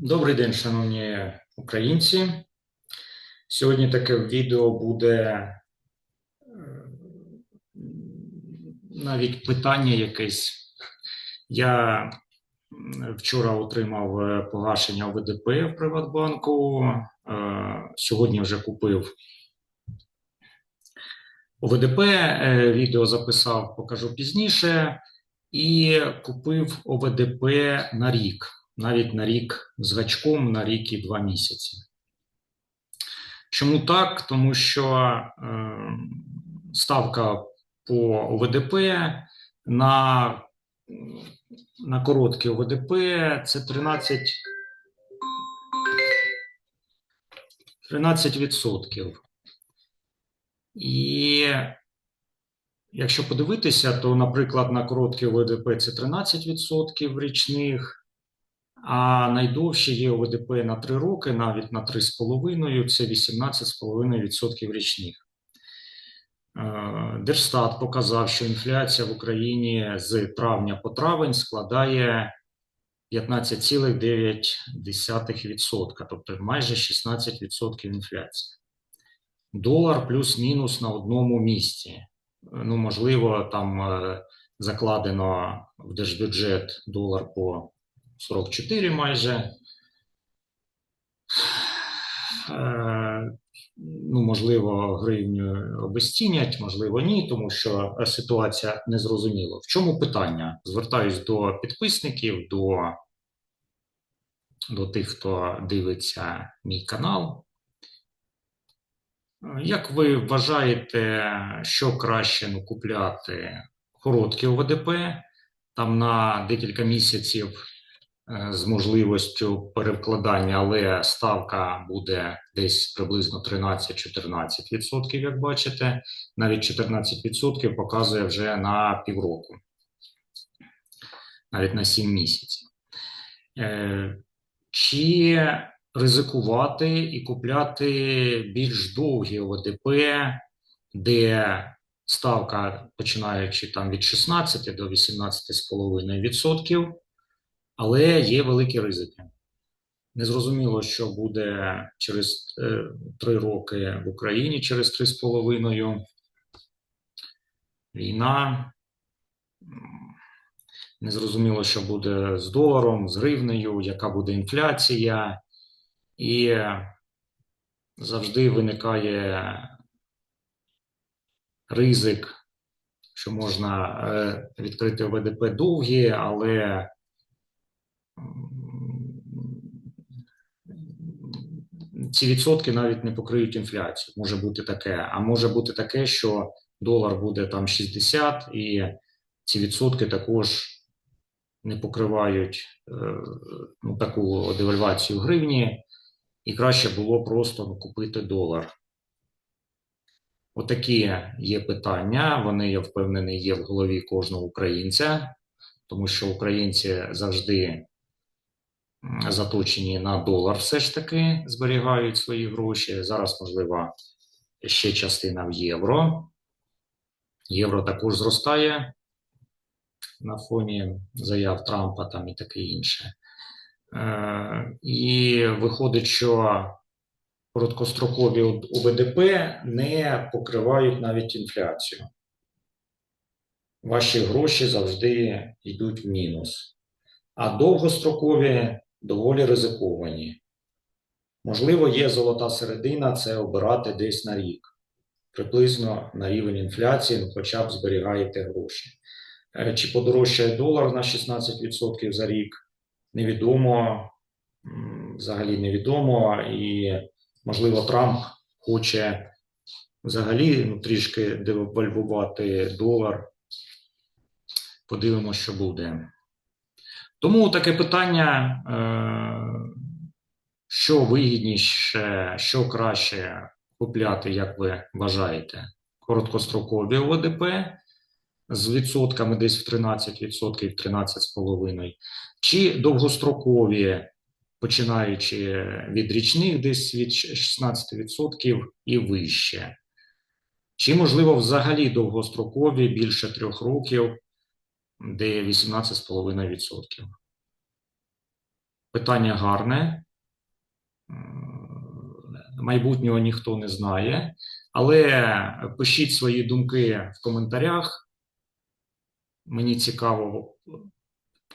Добрий день, шановні українці. Сьогодні таке відео буде е, навіть питання якесь. Я вчора отримав е, погашення ОВДП в Приватбанку. е, Сьогодні вже купив ОВДП. Відео записав, покажу пізніше. І купив ОВДП на рік навіть на рік з гачком на рік і два місяці. Чому так? Тому що е, ставка по ОВДП на, на коротке ОВДП це 13, 13%. І якщо подивитися, то, наприклад, на коротке ОВДП це 13% річних. А найдовші є ОВДП на 3 роки, навіть на 3,5 це 18,5% річних. Е, Держстат показав, що інфляція в Україні з травня по травень складає 15,9%, тобто майже 16% інфляції. Долар плюс-мінус на одному місці. Ну, можливо, там е, закладено в держбюджет долар по 44 майже. Е, Ну, можливо, гривню обезцінять, можливо, ні, тому що ситуація незрозуміла. В чому питання? Звертаюсь до підписників, до, до тих, хто дивиться мій канал. Як ви вважаєте, що краще ну, купляти короткі ОВДП там на декілька місяців з можливістю перевкладання, але ставка буде десь приблизно 13-14%, як бачите. Навіть 14% показує вже на півроку, навіть на 7 місяців. Е, Чи ризикувати і купляти більш довгі ОВДП, де ставка починаючи там від 16 до 18,5%, але є великі ризики. Незрозуміло, що буде через е, 3 роки в Україні, через 3,5. Війна. Незрозуміло, що буде з доларом, з гривнею, яка буде інфляція, і завжди виникає ризик, що можна е, відкрити ВДП довгі, але ці відсотки навіть не покриють інфляцію. Може бути таке. А може бути таке, що долар буде там 60, і ці відсотки також не покривають е, ну, таку девальвацію гривні, і краще було просто ну, купити долар. Отакі є питання. Вони, я впевнений, є в голові кожного українця, тому що українці завжди заточені на долар, все ж таки зберігають свої гроші. Зараз, можливо, ще частина в євро. Євро також зростає на фоні заяв Трампа там і таке інше. Е, І виходить, що короткострокові ОВДП не покривають навіть інфляцію. Ваші гроші завжди йдуть в мінус. А довгострокові доволі ризиковані. Можливо, є золота середина це обирати десь на рік, приблизно на рівень інфляції, ну, хоча б зберігаєте гроші. Е, Чи подорожчає долар на 16% за рік? Невідомо, взагалі невідомо. І, можливо, Трамп хоче взагалі ну, трішки девальвувати долар. Подивимося, що буде. Тому таке питання, е, що вигідніше, що краще купляти, як ви вважаєте, короткострокові ОВДП з відсотками десь в 13%, 13,5%, чи довгострокові, починаючи від річних, десь від 16% і вище. Чи, можливо, взагалі довгострокові більше трьох років, де 18,5%. Питання гарне. Майбутнього ніхто не знає, але пишіть свої думки в коментарях. Мені цікаво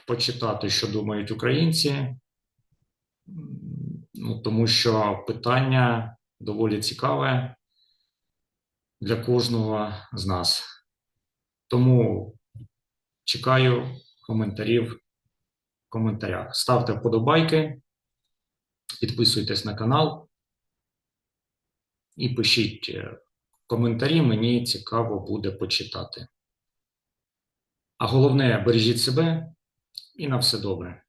почитати, що думають українці, ну, тому що питання доволі цікаве для кожного з нас. Тому чекаю коментарів в коментарях. Ставте вподобайки, підписуйтесь на канал і пишіть е, коментарі, мені цікаво буде почитати. А головне, бережіть себе і на все добре.